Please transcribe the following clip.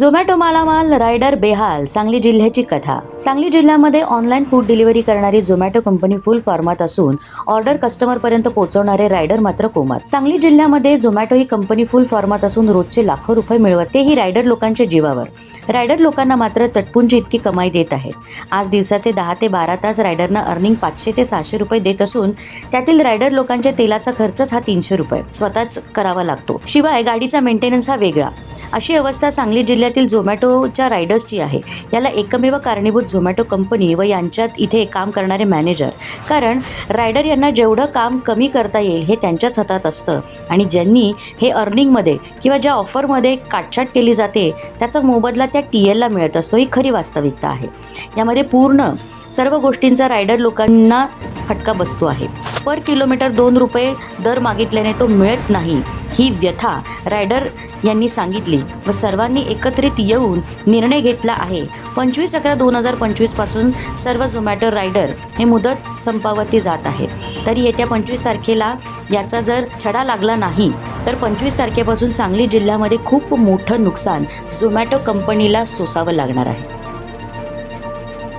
झोमॅटो मालामाल रायडर बेहाल सांगली जिल्ह्याची कथा. सांगली जिल्ह्यामध्ये ऑनलाईन फूड डिलिव्हरी करणारी झोमॅटो कंपनी फुल फॉर्मात असून ऑर्डर कस्टमरपर्यंत पोहोचवणारे रायडर मात्र कोमात सांगली जिल्ह्यामध्ये झोमॅटो ही कंपनी फुल फॉर्मात असून रोजचे लाखो रुपये मिळवत तेही रायडर लोकांच्या जीवावर. रायडर लोकांना मात्र तटपुंजी इतकी कमाई देत आहेत. आज दिवसाचे दहा ते बारा तास रायडरना अर्निंग पाचशे ते सहाशे रुपये देत असून त्यातील रायडर लोकांच्या तेलाचा खर्चच हा तीनशे रुपये. स्वतःच करावा लागतो. शिवाय गाडीचा मेंटेनन्स हा वेगळा. अशी अवस्था सांगली जिल्ह्यातील झोमॅटोच्या रायडर्सची आहे. याला एकमेव कारणीभूत झोमॅटो कंपनी व यांच्यात इथे काम करणारे मॅनेजर कारण रायडर यांना जेवढं काम कमी करता येईल हे त्यांच्याच हातात असतं. आणि ज्यांनी हे अर्निंगमध्ये किंवा ज्या ऑफरमध्ये काटछाट केली जाते त्याचा मोबदला त्या टी एलला मिळत असतो. ही खरी वास्तविकता आहे. यामध्ये पूर्ण सर्व गोष्टींचा रायडर लोकांना फटका बसतो आहे. पर किलोमीटर दोन रुपये दर मागितल्याने तो मिळत नाही. ही व्यथा रायडर यांनी सांगितली व सर्वांनी एकत्रित येऊन निर्णय घेतला आहे. पंचवीस अकरा दोन हजार पंचवीसपासून सर्व झोमॅटो रायडर हे मुदत संपावती जात आहे तरी येत्या पंचवीस तारखेला याचा जर छडा लागला नाही तर पंचवीस तारखेपासून सांगली जिल्ह्यामध्ये खूप मोठं नुकसान झोमॅटो कंपनीला सोसावं लागणार आहे.